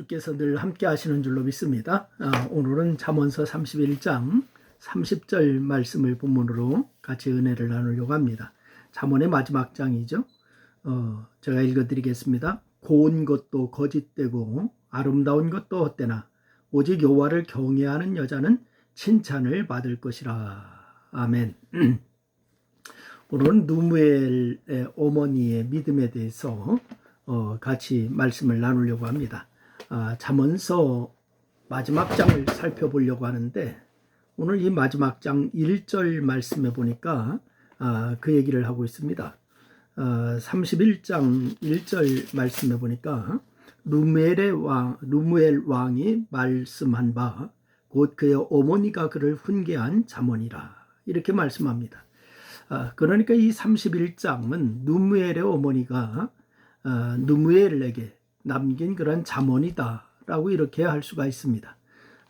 주께서 늘 함께 하시는 줄로 믿습니다. 아, 오늘은 잠언서 31장 30절 말씀을 본문으로 같이 은혜를 나누려고 합니다. 잠언의 마지막 장이죠. 어, 제가 읽어드리겠습니다. 고운 것도 거짓되고 아름다운 것도 헛되나 오직 여호와를 경외하는 여자는 칭찬을 받을 것이라. 아멘. 오늘은 누무엘의 어머니의 믿음에 대해서 어, 같이 말씀을 나누려고 합니다. 아, 잠언서 마지막 장을 살펴보려고 하는데 오늘 이 마지막 장 1절 말씀에 보니까 아, 그 얘기를 하고 있습니다. 아, 31장 1절 말씀에 보니까 루멜의 왕, 루무엘 왕이 말씀한 바 곧 그의 어머니가 그를 훈계한 잠언이라 이렇게 말씀합니다. 아, 그러니까 이 31장은 누무엘의 어머니가 아, 누무엘에게 남긴 그런 잠언이다라고 이렇게 할 수가 있습니다.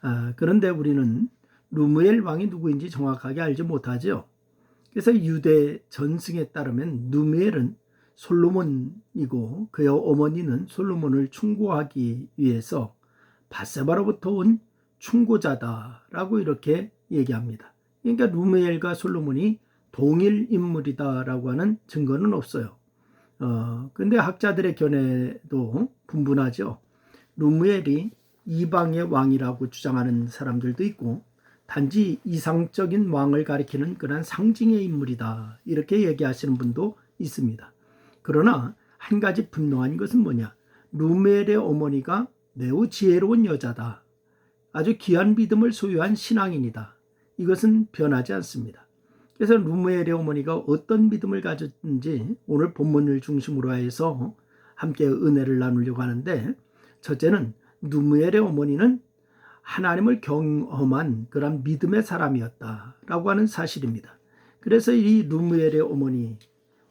아, 그런데 우리는 누무엘 왕이 누구인지 정확하게 알지 못하죠. 그래서 유대 전승에 따르면 누무엘은 솔로몬이고 그의 어머니는 솔로몬을 충고하기 위해서 바세바로부터 온 충고자다라고 이렇게 얘기합니다. 그러니까 루메엘과 솔로몬이 동일 인물이다라고 하는 증거는 없어요. 어, 근데 학자들의 견해도 분분하죠. 루무엘이 이방의 왕이라고 주장하는 사람들도 있고 단지 이상적인 왕을 가리키는 그런 상징의 인물이다. 이렇게 얘기하시는 분도 있습니다. 그러나 한 가지 분명한 것은 뭐냐? 루멜의 어머니가 매우 지혜로운 여자다. 아주 귀한 믿음을 소유한 신앙인이다. 이것은 변하지 않습니다. 그래서 루멜의 어머니가 어떤 믿음을 가졌는지 오늘 본문을 중심으로 해서 함께 은혜를 나누려고 하는데 첫째는 누무엘의 어머니는 하나님을 경험한 그런 믿음의 사람이었다라고 하는 사실입니다. 그래서 이 루무엘의 어머니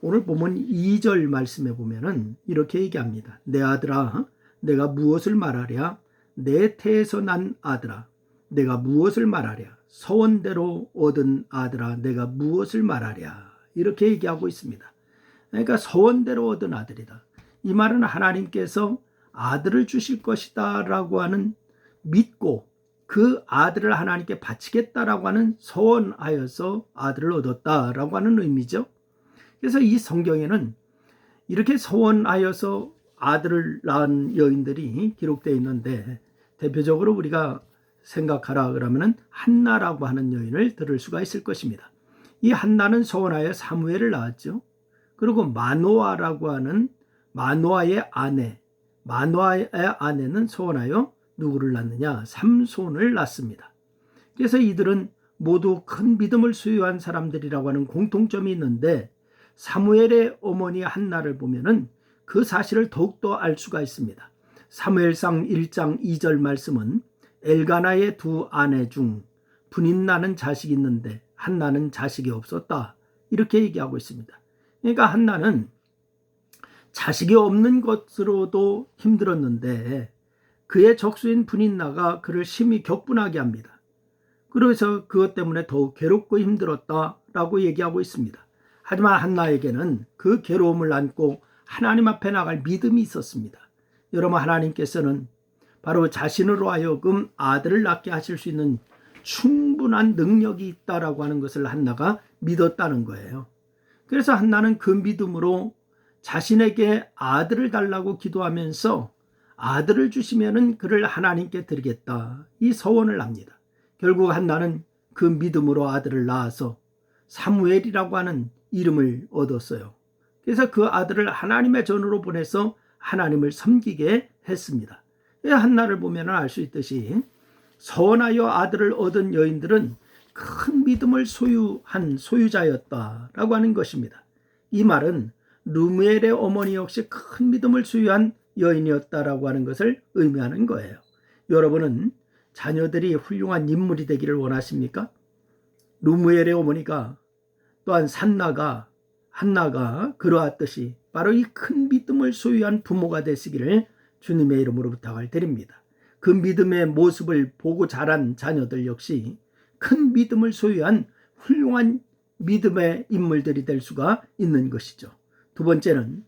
오늘 보면 2절 말씀에 보면은 이렇게 얘기합니다. 내 아들아 내가 무엇을 말하랴 내 태에서 난 아들아 내가 무엇을 말하랴 서원대로 얻은 아들아 내가 무엇을 말하랴 이렇게 얘기하고 있습니다. 그러니까 서원대로 얻은 아들이다. 이 말은 하나님께서 아들을 주실 것이다라고 하는 믿고 그 아들을 하나님께 바치겠다라고 하는 서원하여서 아들을 얻었다라고 하는 의미죠. 그래서 이 성경에는 이렇게 서원하여서 아들을 낳은 여인들이 기록되어 있는데 대표적으로 우리가 생각하라 그러면은 한나라고 하는 여인을 들을 수가 있을 것입니다. 이 한나는 서원하여 사무엘을 낳았죠. 그리고 마노아라고 하는 마노아의 아내, 마노아의 아내는 서원하여 누구를 낳느냐? 삼손을 낳습니다. 그래서 이들은 모두 큰 믿음을 소유한 사람들이라고 하는 공통점이 있는데 사무엘의 어머니 한나를 보면은 그 사실을 더욱더 알 수가 있습니다. 사무엘상 1장 2절 말씀은 엘가나의 두 아내 중 분인 나는 자식이 있는데 한나는 자식이 없었다. 이렇게 얘기하고 있습니다. 그러니까 한나는 자식이 없는 것으로도 힘들었는데 그의 적수인 분인나가 그를 심히 격분하게 합니다. 그래서 그것 때문에 더욱 괴롭고 힘들었다라고 얘기하고 있습니다. 하지만 한나에게는 그 괴로움을 안고 하나님 앞에 나갈 믿음이 있었습니다. 여러분 하나님께서는 바로 자신으로 하여금 아들을 낳게 하실 수 있는 충분한 능력이 있다라고 하는 것을 한나가 믿었다는 거예요. 그래서 한나는 그 믿음으로 자신에게 아들을 달라고 기도하면서 아들을 주시면은 그를 하나님께 드리겠다. 이 서원을 합니다. 결국 한나는 그 믿음으로 아들을 낳아서 사무엘이라고 하는 이름을 얻었어요. 그래서 그 아들을 하나님의 전으로 보내서 하나님을 섬기게 했습니다. 한나를 보면 알 수 있듯이 서원하여 아들을 얻은 여인들은 큰 믿음을 소유한 소유자였다라고 하는 것입니다. 이 말은 루멜의 어머니 역시 큰 믿음을 소유한 여인이었다라고 하는 것을 의미하는 거예요. 여러분은 자녀들이 훌륭한 인물이 되기를 원하십니까? 루무엘의 어머니가 또한 산나가 한나가 그러했듯이 바로 이 큰 믿음을 소유한 부모가 되시기를 주님의 이름으로 부탁을 드립니다. 그 믿음의 모습을 보고 자란 자녀들 역시 큰 믿음을 소유한 훌륭한 믿음의 인물들이 될 수가 있는 것이죠. 두 번째는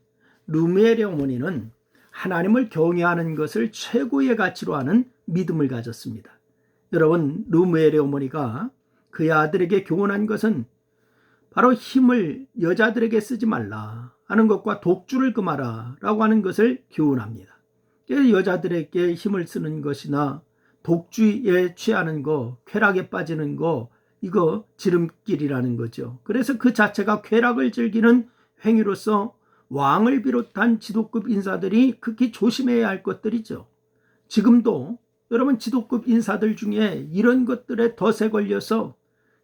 루멜의 어머니는 하나님을 경외하는 것을 최고의 가치로 하는 믿음을 가졌습니다. 여러분, 루무엘의 어머니가 그의 아들에게 교훈한 것은 바로 힘을 여자들에게 쓰지 말라 하는 것과 독주를 금하라 라고 하는 것을 교훈합니다. 여자들에게 힘을 쓰는 것이나 독주에 취하는 거, 쾌락에 빠지는 거, 이거 지름길이라는 거죠. 그래서 그 자체가 쾌락을 즐기는 행위로서 왕을 비롯한 지도급 인사들이 극히 조심해야 할 것들이죠. 지금도 여러분 지도급 인사들 중에 이런 것들에 덫에 걸려서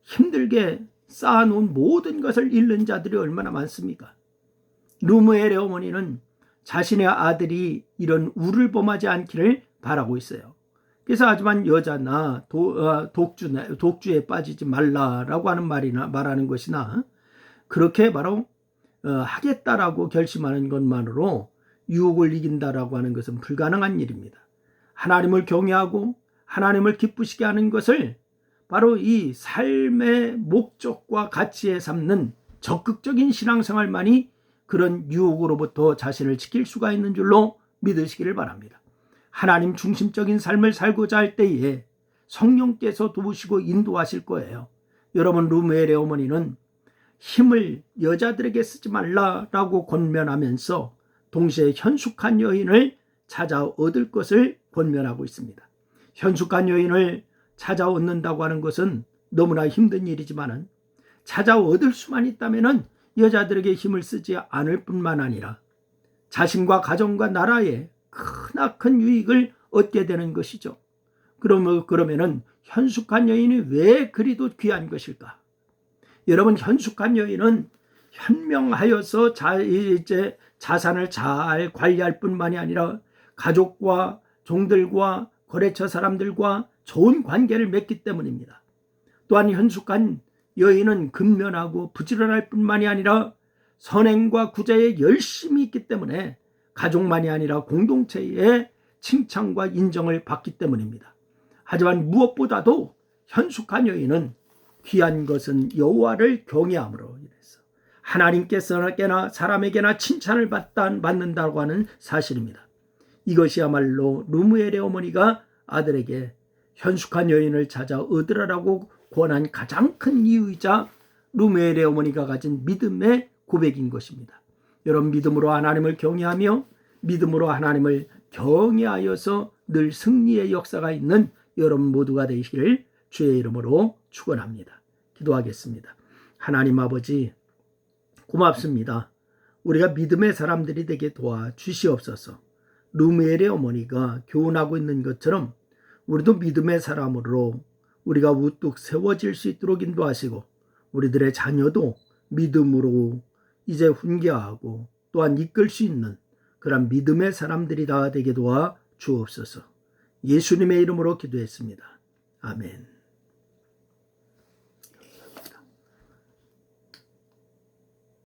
힘들게 쌓아놓은 모든 것을 잃는 자들이 얼마나 많습니까? 루무엘의 어머니는 자신의 아들이 이런 우를 범하지 않기를 바라고 있어요. 그래서 하지만 여자나 도, 어, 독주, 독주에 빠지지 말라라고 하는 말이나 말하는 것이나 그렇게 바로 어, 하겠다라고 결심하는 것만으로 유혹을 이긴다라고 하는 것은 불가능한 일입니다. 하나님을 경외하고 하나님을 기쁘시게 하는 것을 바로 이 삶의 목적과 가치에 삼는 적극적인 신앙생활만이 그런 유혹으로부터 자신을 지킬 수가 있는 줄로 믿으시기를 바랍니다. 하나님 중심적인 삶을 살고자 할 때에 성령께서 도우시고 인도하실 거예요. 여러분 루메엘의 어머니는 힘을 여자들에게 쓰지 말라라고 권면하면서 동시에 현숙한 여인을 찾아 얻을 것을 권면하고 있습니다. 현숙한 여인을 찾아 얻는다고 하는 것은 너무나 힘든 일이지만은 찾아 얻을 수만 있다면은 여자들에게 힘을 쓰지 않을 뿐만 아니라 자신과 가정과 나라에 크나큰 유익을 얻게 되는 것이죠. 그러면 그러면은 현숙한 여인이 왜 그리도 귀한 것일까? 여러분 현숙한 여인은 현명하여서 자, 이제 자산을 잘 관리할 뿐만이 아니라 가족과 종들과 거래처 사람들과 좋은 관계를 맺기 때문입니다. 또한 현숙한 여인은 근면하고 부지런할 뿐만이 아니라 선행과 구제에 열심히 있기 때문에 가족만이 아니라 공동체의 칭찬과 인정을 받기 때문입니다. 하지만 무엇보다도 현숙한 여인은 귀한 것은 여호와를 경외함으로 인해서 하나님께서나 사람에게나 칭찬을 받는다고 하는 사실입니다. 이것이야말로 루무엘의 어머니가 아들에게 현숙한 여인을 찾아 얻으라라고 권한 가장 큰 이유이자 루멜의 어머니가 가진 믿음의 고백인 것입니다. 여러분 믿음으로 하나님을 경외하며 믿음으로 하나님을 경외하여서 늘 승리의 역사가 있는 여러분 모두가 되시기를 주의 이름으로 축원합니다. 기도하겠습니다. 하나님 아버지 고맙습니다. 우리가 믿음의 사람들이 되게 도와 주시옵소서. 루멜의 어머니가 교훈하고 있는 것처럼 우리도 믿음의 사람으로 우리가 우뚝 세워질 수 있도록 인도하시고 우리들의 자녀도 믿음으로 이제 훈계하고 또한 이끌 수 있는 그런 믿음의 사람들이 다 되게 도와 주옵소서. 예수님의 이름으로 기도했습니다. 아멘.